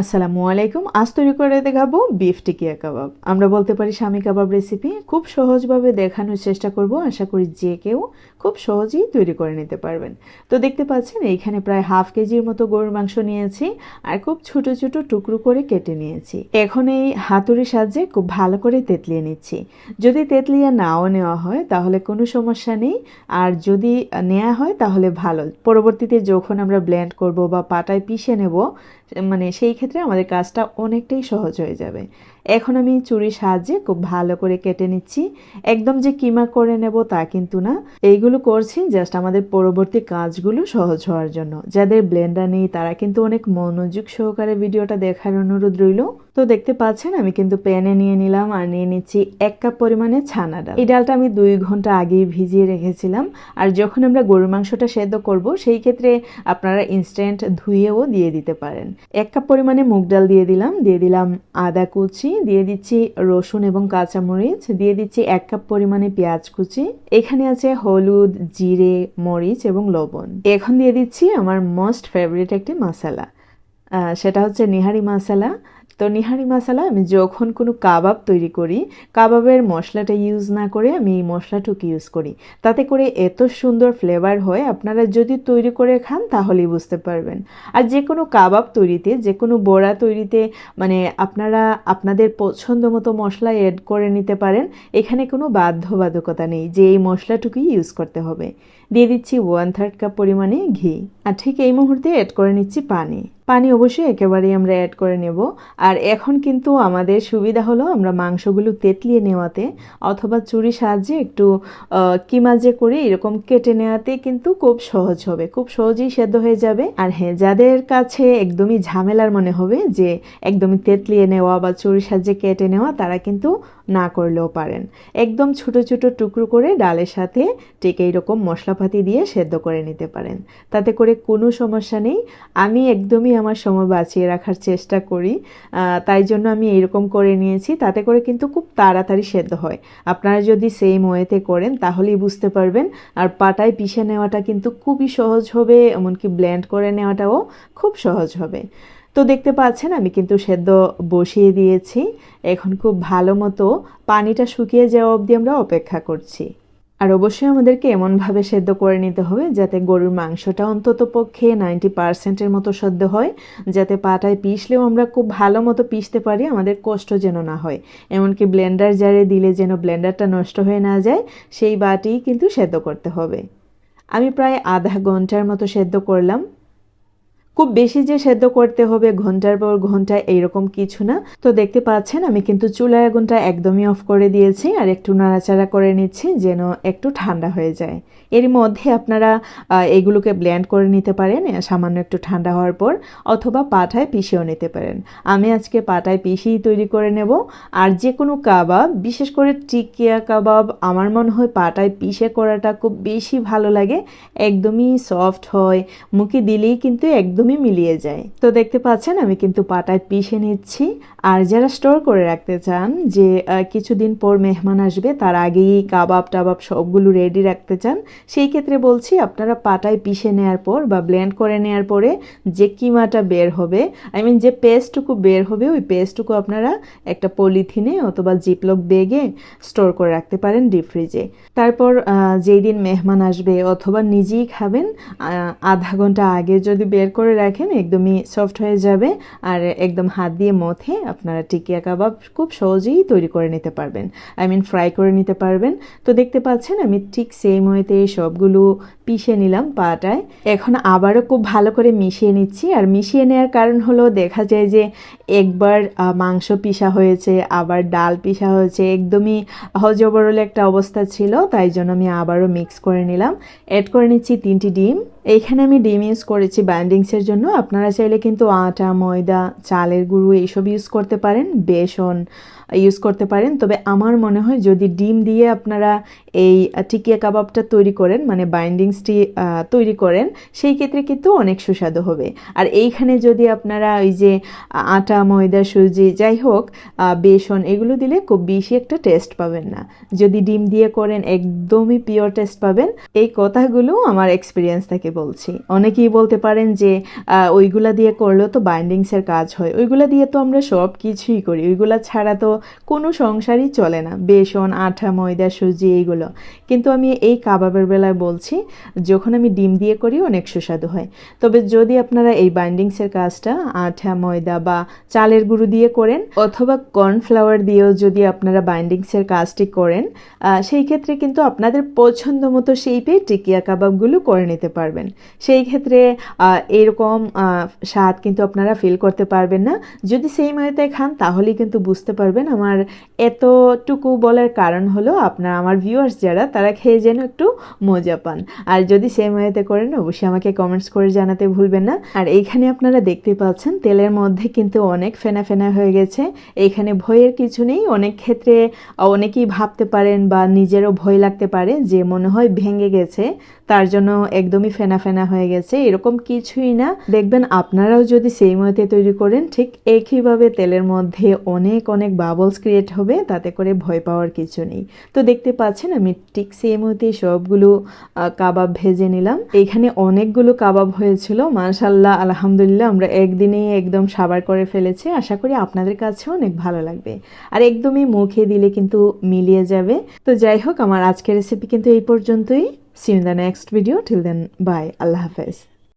আসসালামু আলাইকুম। আজ তৈরি করে দেখাবো বিফ টিকিয়া কাবাব। আমরা বলতে পারি স্বামী কাবাব রেসিপি খুব সহজভাবে দেখানোর চেষ্টা করব। আশা করি যে কেউ খুব সহজেই তৈরি করে নিতে পারবেন। তো দেখতে পাচ্ছেন, এইখানে প্রায় হাফ কেজির মতো গরুর মাংস নিয়েছি আর খুব ছোট ছোট টুকরো করে কেটে নিয়েছি। এখন এই হাতুড়ির সাহায্যে খুব ভালো করে তেতলিয়ে নিচ্ছি। যদি তেতলিয়া নাও নেওয়া হয়, তাহলে কোনো সমস্যা নেই। আর যদি নেওয়া হয়, তাহলে ভালো। পরবর্তীতে যখন আমরা ব্লেন্ড করব বা পাটায় পিষে নেব মানে সেই ক্ষেত্রে আমাদের কাজটা অনেকটাই সহজ হয়ে যাবে। এখন আমি চুরির সাহায্যে খুব ভালো করে কেটে নিচ্ছি। একদম যে কিমা করে নেব তা কিন্তু না। এইগুলো করছি জাস্ট আমাদের পরবর্তী কাজগুলো সহজ হওয়ার জন্য। যাদের ব্লেন্ডার নেই, তারা কিন্তু অনেক মনোযোগ সহকারে ভিডিওটা দেখার অনুরোধ রইল। তো দেখতে পাচ্ছেন, আমি কিন্তু প্যানে নিয়ে নিলাম আর নিয়ে নিচ্ছি এক কাপ পরিমাণে ছানা ডাল। এই ডালটা আমি দুই ঘণ্টা আগেই ভিজিয়ে রেখেছিলাম। আর যখন আমরা গরুর মাংসটা সেদ্ধ করব, সেই ক্ষেত্রে আপনারা ইনস্ট্যান্ট ধুয়েও দিয়ে দিতে পারেন। এক কাপ পরিমাণে মুগ ডাল দিয়ে দিলাম। দিয়ে দিলাম আদা কুচি দিয়ে দিচ্ছি রসুন এবং কাঁচামরিচ, দিয়ে দিচ্ছি এক কাপ পরিমাণে পেঁয়াজ কুচি। এখানে আছে হলুদ, জিরে, মরিচ এবং লবণ। এখন দিয়ে দিচ্ছি আমার মোস্ট ফেভারিট একটি মশলা। সেটা হচ্ছে নিহারি মশলা তো নিহারি মশলা আমি যখন কোনো কাবাব তৈরি করি, কাবাবের মশলাটা ইউজ না করে আমি এই মশলাটুকু ইউজ করি। তাতে করে এত সুন্দর ফ্লেভার হয়, আপনারা যদি তৈরি করে খান তাহলেই বুঝতে পারবেন। আর যে কোনো কাবাব তৈরিতে, যে কোনো বড়া তৈরিতে মানে আপনারা আপনাদের পছন্দ মতো মশলা অ্যাড করে নিতে পারেন, এখানে কোনো বাধ্যবাধকতা নেই যে এই মশলাটুকুই ইউজ করতে হবে। দিয়ে দিচ্ছি ওয়ান থার্ড কাপ পরিমাণে ঘি। আর ঠিক এই মুহূর্তে অ্যাড করে নিচ্ছি পানি। পানি অবশ্যই একেবারেই আমরা অ্যাড করে নেব। আর এখন কিন্তু আমাদের সুবিধা হলো আমরা মাংসগুলো তেতলিয়ে নেওয়াতে অথবা চুরি সাহায্যে একটু আহ, কিমা যে করে এরকম কেটে নেওয়াতে কিন্তু খুব সহজ হবে। খুব সহজেই সেদ্ধ হয়ে যাবে। আর হ্যাঁ যাদের কাছে একদমই ঝামেলার মনে হবে যে একদমই তেতলিয়ে নেওয়া বা চুরি সাহায্যে কেটে নেওয়া তারা কিন্তু না করলেও পারেন। একদম ছোট ছোট টুকরো করে ডালের সাথে ঠিক এইরকম মশলাপাতি দিয়ে সেদ্ধ করে নিতে পারেন। তাতে করে কোনো সমস্যা নেই। আমি একদমই আমার সময় বাঁচিয়ে রাখার চেষ্টা করি। তাই জন্য আমি এরকম করে নিয়েছি, তাতে করে কিন্তু খুব তাড়াতাড়ি সেদ্ধ হয়। আপনারা যদি সেম ওয়েতে করেন, তাহলেই বুঝতে পারবেন। আর পাটায় পিষে নেওয়াটা কিন্তু খুবই সহজ হবে, এমনকি ব্লেন্ড করে নেওয়াটাও খুব সহজ হবে। তো দেখতে পাচ্ছেন, আমি কিন্তু সেদ্ধ বসিয়ে দিয়েছি। এখন খুব ভালো মতো পানিটা শুকিয়ে যাওয়া অবধি আমরা অপেক্ষা করছি। আর অবশ্যই আমাদেরকে এমনভাবে সেদ্ধ করে নিতে হবে যাতে গরুর মাংসটা অন্তত পক্ষে নাইনটি পার্সেন্টের মতো সেদ্ধ হয়, যাতে পাটায় পিষলেও আমরা খুব ভালো মতো পিষতে পারি, আমাদের কষ্ট যেন না হয়। এমনকি ব্লেন্ডার জারে দিলে যেন ব্লেন্ডারটা নষ্ট হয়ে না যায়, সেই বাটি কিন্তু সেদ্ধ করতে হবে। আমি প্রায় আধা ঘণ্টার মতো সেদ্ধ করলাম। খুব বেশি যে সেদ্ধ করতে হবে ঘণ্টার পর ঘণ্টা এইরকম কিছু না। তো দেখতে পাচ্ছেন, আমি কিন্তু চুলার আগুনটা একদমই অফ করে দিয়েছি আর একটু নাড়াচাড়া করে নিচ্ছি যেন একটু ঠান্ডা হয়ে যায়। এর মধ্যে আপনারা এগুলোকে ব্ল্যান্ড করে নিতে পারেন সামান্য একটু ঠান্ডা হওয়ার পর, অথবা পাটায় পিষেও নিতে পারেন। আমি আজকে পাটায় পিষেই তৈরি করে নেব। আর যে কোনো কাবাব, বিশেষ করে টিকিয়া কাবাব, আমার মনে হয় পাটায় পিষে করাটা খুব বেশি ভালো লাগে। একদমই সফট হয়, মুখে দিলেই কিন্তু একদমই মিলিয়ে যায় তো দেখতে পাচ্ছেন, আমি কিন্তু পাটায় পিষে নিচ্ছি। আর যারা স্টোর করে রাখতে চান যে কিছুদিন পর মেহমান আসবে, তার আগেই কাবাব টাবাব সবগুলো রেডি রাখতে চান, সেই ক্ষেত্রে বলছি আপনারা পাটায় পিষে নেওয়ার পর বা ব্লেন্ড করে নেওয়ার পরে যে কিমাটা বের হবে আই মিন যে পেস্টটুকু বের হবে, ওই পেস্টটুকু আপনারা একটা পলিথিনে অথবা জিপলক বেগে স্টোর করে রাখতে পারেন ডিপ ফ্রিজে তারপর যেই দিন মেহমান আসবে অথবা নিজেই খাবেন আধা ঘণ্টা আগে যদি বের করে রাখেন, একদমই সফট হয়ে যাবে আর একদম হাত দিয়ে মথে আপনারা টিকিয়া কাবাব খুব সহজেই তৈরি করে নিতে পারবেন। আই মিন ফ্রাই করে নিতে পারবেন। তো দেখতে পাচ্ছেন, আমি ঠিক সেম ওয়েতে সবগুলো পিষে নিলাম পাটায়। এখন আবারও খুব ভালো করে মিশিয়ে নিচ্ছি আর মিশিয়ে নেওয়ার কারণ হলো দেখা যায় যে একবার মাংস পিষা হয়েছে, আবার ডাল পিষা হয়েছে, একদমই হজবরল একটা অবস্থা ছিল, তাই জন্য আমি আবারও মিক্স করে নিলাম। অ্যাড করে নিচ্ছি তিনটি ডিম। এইখানে আমি ডিম ইউজ করেছি বাইন্ডিংসের জন্য। আপনারা চাইলে কিন্তু আটা, ময়দা, চালের গুঁড়ো এইসব ইউজ করতে পারেন, বেসন ইউজ করতে পারেন। তবে আমার মনে হয় যদি ডিম দিয়ে আপনারা এই টিকিয়া কাবাবটা তৈরি করেন মানে বাইন্ডিংসটি তৈরি করেন, সেই ক্ষেত্রে কিন্তু অনেক সুস্বাদু হবে। আর এইখানে যদি আপনারা ওই যে আটা, ময়দা, সুজি, যাই হোক বেসন এগুলো দিলে খুব বেশি একটা টেস্ট পাবেন না। যদি ডিম দিয়ে করেন, একদমই পিওর টেস্ট পাবেন। এই কথাগুলো আমার এক্সপিরিয়েন্স থেকে বলছি। অনেকেই বলতে পারেন যে ওইগুলা দিয়ে করলেও তো বাইন্ডিংসের কাজ হয়। ওইগুলা দিয়ে তো আমরা সব কিছুই করি। ওইগুলা ছাড়া তো কোনো সংসারই চলে না। বেসন, আঠা, ময়দা, সুজি এইগুলো। কিন্তু আমি এই কাবাবের বেলায় বলছি, যখন আমি ডিম দিয়ে করি অনেক সুস্বাদু হয়। তবে যদি আপনারা এই বাইন্ডিংসের কাজটা আঠা, ময়দা বা চালের গুঁড়ো দিয়ে করেন, অথবা কর্নফ্লাওয়ার দিয়েও যদি আপনারা বাইন্ডিংসের কাজটি করেন সেই ক্ষেত্রে কিন্তু আপনাদের পছন্দ মতো শেপে টিকিয়া কাবাবগুলো করে নিতে পারবেন। সেই ক্ষেত্রে এরকম স্বাদ কিন্তু আপনারা ফিল করতে পারবেন না। যদি সেই ময়তে খান, তাহলেই কিন্তু বুঝতে পারবেন আমার এতটুকু বলার কারণ হলো আপনার, আমার ভিউয়ার্স যারা, তারা খেয়ে যেন একটু মজা পান। আর যদি সেই ময়তে করেন, অবশ্যই আমাকে কমেন্টস করে জানাতে ভুলবেন না। আর এইখানে আপনারা দেখতে পাচ্ছেন, তেলের মধ্যে কিন্তু অনেক ফেনা ফেনা হয়ে গেছে। এইখানে ভয়ের কিছু নেই। অনেক ক্ষেত্রে, অনেকেই ভাবতে পারেন বা নিজেরও ভয় লাগতে পারে যে মনে হয় ভেঙে গেছে। তার জন্য একদমই ফেনা ফেনা হয়ে গেছে, এরকম কিছুই না। দেখবেন আপনারাও যদি সেই মতে তৈরি করেন, ঠিক একইভাবে তেলের মধ্যে অনেক অনেক বাবলস ক্রিয়েট হবে, তাতে করে ভয় পাওয়ার কিছু নেই। তো দেখতে পাচ্ছেন আমি ঠিক সেই মতে সবগুলো কাবাব ভেজে নিলাম। এখানে অনেকগুলো কাবাব হয়েছিল মাশাল্লাহ আলহামদুলিল্লাহ, আমরা একদিনেই একদম সাবার করে ফেলেছি। আশা করি আপনাদের কাছেও অনেক ভালো লাগবে। আর একদমই মুখে দিলে কিন্তু মিলিয়ে যাবে। তো যাই হোক, আমার আজকের রেসিপি কিন্তু এই পর্যন্তই। See you in the next video. Till then, bye. Allah Hafiz.